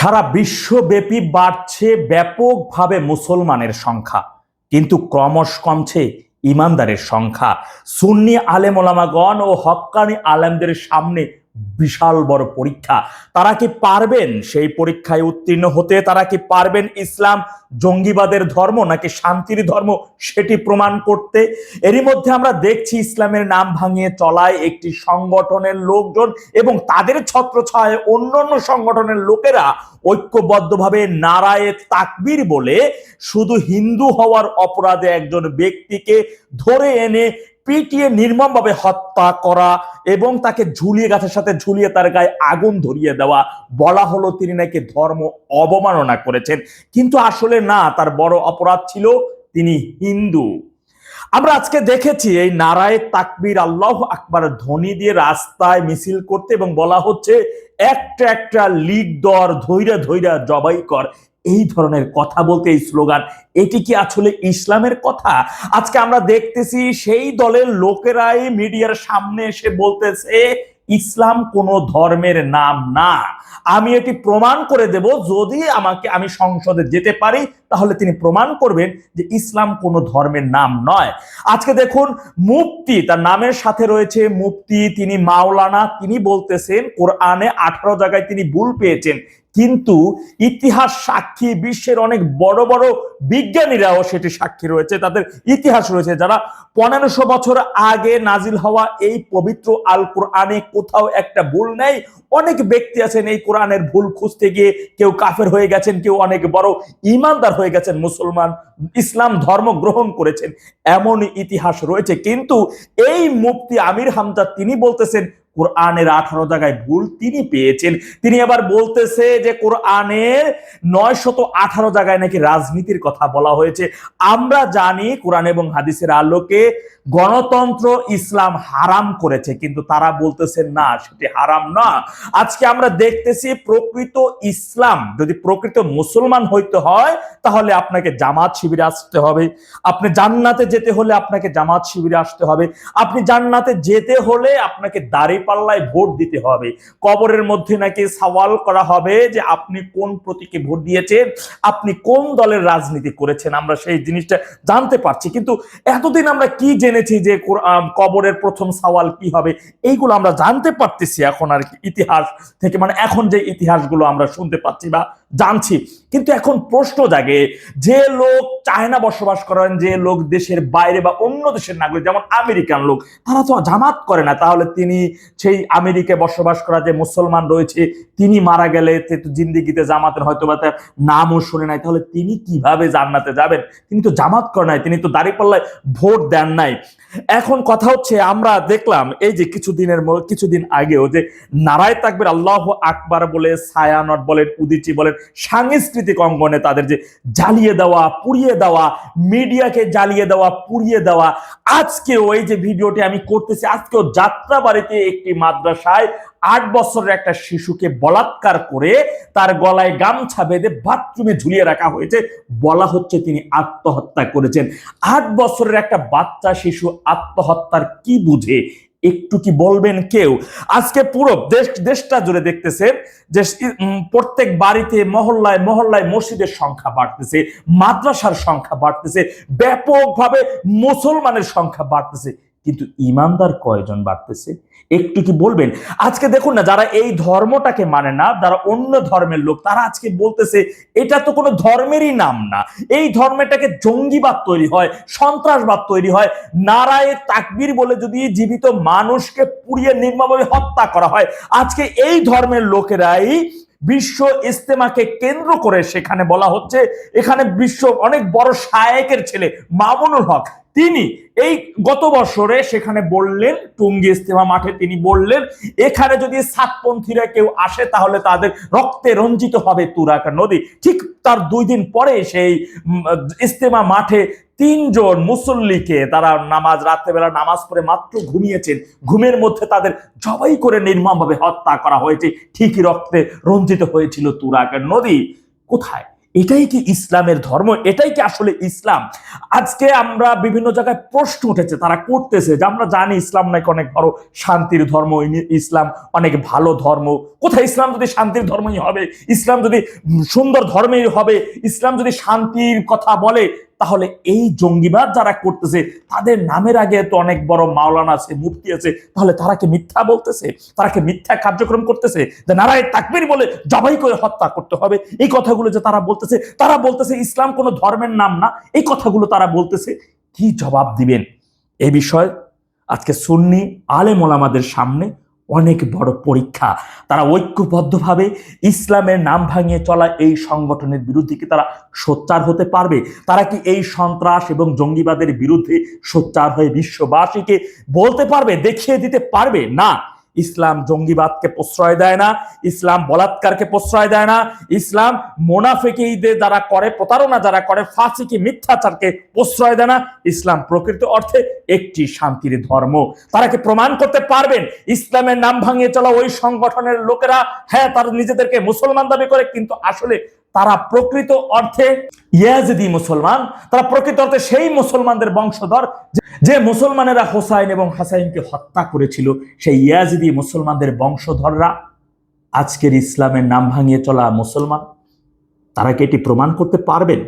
সারা বিশ্বব্যাপী বাড়ছে ব্যাপকভাবে মুসলমানের সংখ্যা, কিন্তু ক্রমশ কমছে ইমানদারের সংখ্যা। সুন্নি আলেম ওলামাগণ ও হক্কানি আলেমদের সামনে বিশাল বড় পরীক্ষা। তারা কি পারবেন? সেই পরীক্ষায় উত্তীর্ণ হতে তারা কি পারবেন? ইসলাম জঙ্গিবাদের ধর্ম নাকি শান্তির ধর্ম সেটি প্রমাণ করতে? এরই মধ্যে আমরা দেখছি ইসলামের নাম ভাঙিয়ে চলায় একটি সংগঠনের লোকজন এবং তাদের ছত্রছায় অন্য অন্য সংগঠনের লোকেরা ঐক্যবদ্ধভাবে নারায়ে তাকবীর বলে শুধু হিন্দু হওয়ার অপরাধে একজন ব্যক্তিকে ধরে এনে পিটিয়ে নির্মমভাবে হত্যা করা এবং তাকে ঝুলিয়ে গাছের সাথে ঝুলিয়ে তার গায়ে আগুন ধরিয়ে দেওয়া বলা হলো তিনি নাকি ধর্ম অবমাননা করেছেন। কিন্তু আসলে না, তার বড় অপরাধ ছিল তিনি হিন্দু। আমরা আজকে দেখেছি এই নারায় তাকবির আল্লাহ আকবার ধ্বনি দিয়ে রাস্তায় মিছিল করতে এবং বলা হচ্ছে, একটা একটা লিড দর ধৈরা ধৈরা জবাই কর এই ধরনের কথা বলতে এই স্লোগান, এটি কি আসলে ইসলামের কথা? আজকে আমরা দেখতেছি সেই দলের লোকেরাই মিডিয়ার সামনে এসে বলতেছে, ইসলাম কোনো ধর্মের নাম না। আমি এটি প্রমাণ করে দেব, যদি আমাকে আমি সংসদে যেতে পারি, তাহলে তিনি প্রমাণ করবেন যে ইসলাম কোনো ধর্মের নাম নয়। আজকে দেখুন, মুফতি, তার নামের সাথে রয়েছে মুফতি, তিনি মাওলানা, তিনি বলতেছেন, কোরআনে আঠারো জায়গায় তিনি ভুল পেয়েছেন। কিন্তু ইতিহাস সাক্ষী, বিশ্বের অনেক বড় বড় বিজ্ঞানীরাও সেটি সাক্ষী রয়েছে, তাদের ইতিহাস রয়েছে, যারা পনেরোশো বছর আগে নাজিল হওয়া এই পবিত্র আল কোরআনে কোথাও একটা ভুল নেই। অনেক ব্যক্তি আছেন এই কোরআনের ভুল খুঁজতে গিয়ে কেউ কাফের হয়ে গেছেন, কেউ অনেক বড় ইমানদার হয়ে গেছেন, মুসলমান ইসলাম ধর্ম গ্রহণ করেছেন এমন ইতিহাস রয়েছে। কিন্তু এই মুফতি আমির হামজা তিনি বলতেছেন কোরআনের আঠারো জায়গায় ভুল তিনি পেয়েছেন। তিনি আবার বলতেছে যে কোরআনের নয় শত আঠারো জায়গায় নাকি রাজনীতির কথা বলা হয়েছে। আমরা জানি কোরআন এবং হাদিসের আলোকে গণতন্ত্র ইসলাম হারাম করেছে, কিন্তু তারা বলতেছেন না, সেটি হারাম না। আজকে আমরা দেখতেছি প্রকৃত ইসলাম, যদি প্রকৃত মুসলমান হইতে হয়, তাহলে আপনাকে জামাত শিবিরে আসতে হবে। আপনি জান্নাতে যেতে হলে আপনাকে জামাত শিবিরে আসতে হবে। আপনি জান্নাতে যেতে হলে আপনাকে দাড়ি পাল্লায় ভোট দিতে হবে। কবরের মধ্যে নাকি সওয়াল করা হবে যে, আপনি কোন প্রতীকে ভোট দিয়েছেন? আপনি কোন দলের রাজনীতি করেছেন? আমরা সেই জিনিসটা জানতে পারছি। কিন্তু এতদিন আমরা কি জেনেছি যে কবরের প্রথম সওয়াল কি হবে? এইগুলো আমরা জানতে পারতেছি এখন আর কি ইতিহাস থেকে। মানে এখন যে ইতিহাসগুলো আমরা শুনতে পাচ্ছি বা জানছি। কিন্তু এখন প্রশ্ন জাগে, যে লোক চায়না বসবাস করেন, যে লোক দেশের বাইরে বা অন্য দেশের নাগরিক, যেমন আমেরিকান লোক, তারা তো জামাত করে না। তাহলে তিনি সেই আমেরিকায় বসবাস করা যে মুসলমান রয়েছে, তিনি মারা গেলে জিন্দিগিতে জামাতের হয়তো বা তার নামও শুনে নাই। তাহলে তিনি কীভাবে জান্নাতে যাবেন? তিনি তো জামাত করে নাই, তিনি তো দাঁড়িপাল্লায় ভোট দেন নাই। এখন কথা হচ্ছে, আমরা দেখলাম এই যে কিছুদিনের কিছুদিন আগেও যে নারায় তাকবির আল্লাহ আকবার বলে, ছায়ানট বলেন, উদিচি বলেন, সাংস্কৃতিক অঙ্গনে তাদের যে জ্বালিয়ে দেওয়া, পুড়িয়ে দেওয়া, মিডিয়াকে জ্বালিয়ে দেওয়া, পুড়িয়ে দেওয়া, আজকেও এই যে ভিডিওটি আমি করতেছি, আজকেও যাত্রাবাড়িতে একটি মাদ্রাসায় আট বছরের একটা শিশুকে বলাৎকার করে তার গলায় গামছা বেঁধে বাথরুমে ঝুলিয়ে রাখা হয়েছে। বলা হচ্ছে তিনি আত্মহত্যা করেছেন। আট বছরের একটা বাচ্চা শিশু আত্মহত্যার কি বুঝে? একটু কি বলবেন কেউ? আজকে পুরো দেশ, দেশটা জুড়ে দেখতেছেন যে প্রত্যেক বাড়িতে, মহল্লায় মহল্লায় মসজিদের সংখ্যা বাড়তেছে, মাদ্রাসার সংখ্যা বাড়তেছে, ব্যাপকভাবে মুসলমানের সংখ্যা বাড়তেছে। কিন্তু ইমানদার কয়জন বাড়তেছে? একটু কি বলবেন? আজকে দেখুন না, যারা এই ধর্মটাকে মানে না, যারা অন্য ধর্মের লোক, তারা আজকে বলতেছে, এটা তো কোনো ধর্মেরই নাম না। এই ধর্মেটাকে জঙ্গিবাদ তৈরি হয়, সন্ত্রাসবাদ তৈরি হয়। নারায়ে তাকবির বলে যদি জীবিত মানুষকে পুড়িয়ে নির্মমভাবে হত্যা করা হয়, আজকে এই ধর্মের লোকেরাই বিশ্ব ইস্তেমাকে কেন্দ্র করে সেখানে বলা হচ্ছে, এখানে বিশ্ব অনেক বড় শায়েকের ছেলে মামুনুল হক। তিনি এই গত বছরে সেখানে বললেন, টুঙ্গি ইস্তেমা মাঠে তিনি বললেন, এখানে যদি সাতপন্থীরা কেউ আসে তাহলে তাদের রক্তে রঞ্জিত হবে তুরাক নদী। ঠিক তার দুই দিন পরে সেই ইস্তেমা মাঠে তিনজন মুসল্লিকে তারা নামাজ, রাত্রেবেলা নামাজ পড়ে মাত্র ঘুমিয়েছেন। ঘুমের মধ্যে তাদের জবাই করে নির্মমভাবে হত্যা করা হয়েছে। ঠিকই রক্তে রঞ্জিত হয়েছিল তুরাকের নদী। কোথায়? এটাই কি ইসলামের ধর্ম? এটাই কি আসলে ইসলাম? আজকে আমরা বিভিন্ন জায়গায় প্রশ্ন উঠেছে, তারা করতেছে যে আমরা জানি ইসলাম নাকি অনেক বড় শান্তির ধর্ম ইসলাম অনেক ভালো ধর্ম। কোথায়? ইসলাম যদি শান্তির ধর্মই হবে, ইসলাম যদি সুন্দর ধর্মেই হবে, ইসলাম যদি শান্তির কথা বলে তাহলে এই জঙ্গিবাদ যারা করতেছে, তাদের নামের আগে তো অনেক বড় মাওলানা আছে মুক্তি আছে, তাহলে তারা কি মিথ্যা বলতেছে? তারা কি মিথ্যা কার্যক্রম করতেছে? যে নারায় তাকবির বলে জবাই করে হত্যা করতে হবে। এই কথাগুলো যে তারা বলতেছে তারা বলতেছে ইসলাম কোনো ধর্মের নাম না। এই কথাগুলো তারা বলতেছে, কি জবাব দিবেন? এই বিষয়ে আজকে সুন্নি আলেম ওলামাদের সামনে অনেক বড় পরীক্ষা। তারা ঐক্যবদ্ধভাবে ইসলামের নাম ভাঙিয়ে চলা এই সংগঠনের বিরুদ্ধে কি তারা সোচ্চার হতে পারবে? তারা কি এই সন্ত্রাস এবং জঙ্গিবাদের বিরুদ্ধে সোচ্চার হয়ে বিশ্ববাসীকে বলতে পারবে, দেখিয়ে দিতে পারবে? না। ইসলাম জঙ্গিবাদকে প্রশ্রয় দেয় না, ইসলাম বলাৎকারকে প্রশ্রয় দেয় না, ইসলাম মোনাফেকিদের যারা করে, প্রতারণা যারা করে, ফাঁসিকে, মিথ্যাচারকে প্রশ্রয় দেয় না। ইসলাম প্রকৃত অর্থে একটি শান্তির ধর্ম। তারা কি প্রমাণ করতে পারবেন? ইসলামের নাম ভাঙিয়ে চলা ওই সংগঠনের লোকেরা? হ্যাঁ তারা নিজেদেরকে মুসলমান দাবি করে, কিন্তু আসলে তারা প্রকৃত অর্থে ইয়াজিদি মুসলমান, তারা প্রকৃত অর্থে সেই মুসলমানদের বংশধর যে- মুসলমানেরা হোসাইন এবং হাসাইনকে হত্যা করেছিল, সেই ইয়াজিদি মুসলমানদের বংশধররা আজকের ইসলামের নাম ভাঙিয়ে চলা মুসলমান, তারা কি এটি প্রমাণ করতে পারবেন?